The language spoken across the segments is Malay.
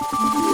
Thank you.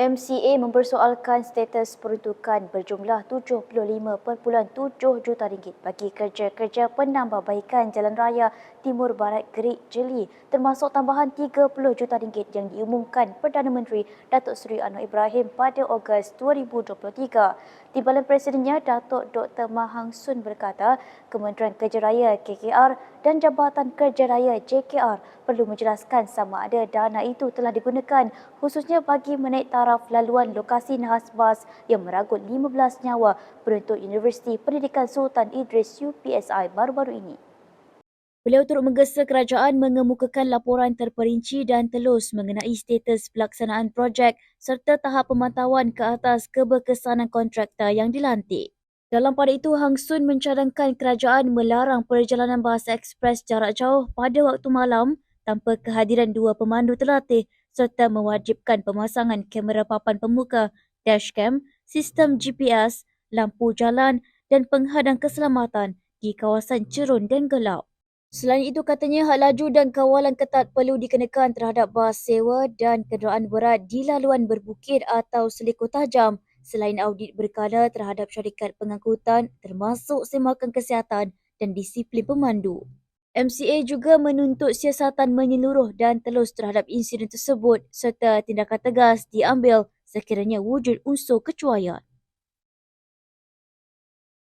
MCA mempersoalkan status peruntukan berjumlah 75.7 juta ringgit bagi kerja-kerja penambahbaikan jalan raya Timur Barat Gerik Jeli termasuk tambahan 30 juta ringgit yang diumumkan Perdana Menteri Datuk Seri Anwar Ibrahim pada Ogos 2023. Timbalan Presidennya Datuk Dr. Mahang Sun berkata Kementerian Kerja Raya KKR dan Jabatan Kerja Raya JKR perlu menjelaskan sama ada dana itu telah digunakan khususnya bagi menaik taraf laluan lokasi Nahas Bas yang meragut 15 nyawa beruntuk Universiti Pendidikan Sultan Idris UPSI baru-baru ini. Beliau turut menggesa kerajaan mengemukakan laporan terperinci dan telus mengenai status pelaksanaan projek serta tahap pemantauan ke atas keberkesanan kontraktor yang dilantik. Dalam pada itu, Hang Sun mencadangkan kerajaan melarang perjalanan bahasa ekspres jarak jauh pada waktu malam tanpa kehadiran dua pemandu terlatih serta mewajibkan pemasangan kamera papan pemuka, dashcam, sistem GPS, lampu jalan dan penghadang keselamatan di kawasan cerun dan gelap. Selain itu katanya hak laju dan kawalan ketat perlu dikenakan terhadap bas sewa dan kenderaan berat di laluan berbukit atau seliku tajam selain audit berkala terhadap syarikat pengangkutan termasuk semakan kesihatan dan disiplin pemandu. MCA juga menuntut siasatan menyeluruh dan telus terhadap insiden tersebut serta tindakan tegas diambil sekiranya wujud unsur kecuaian.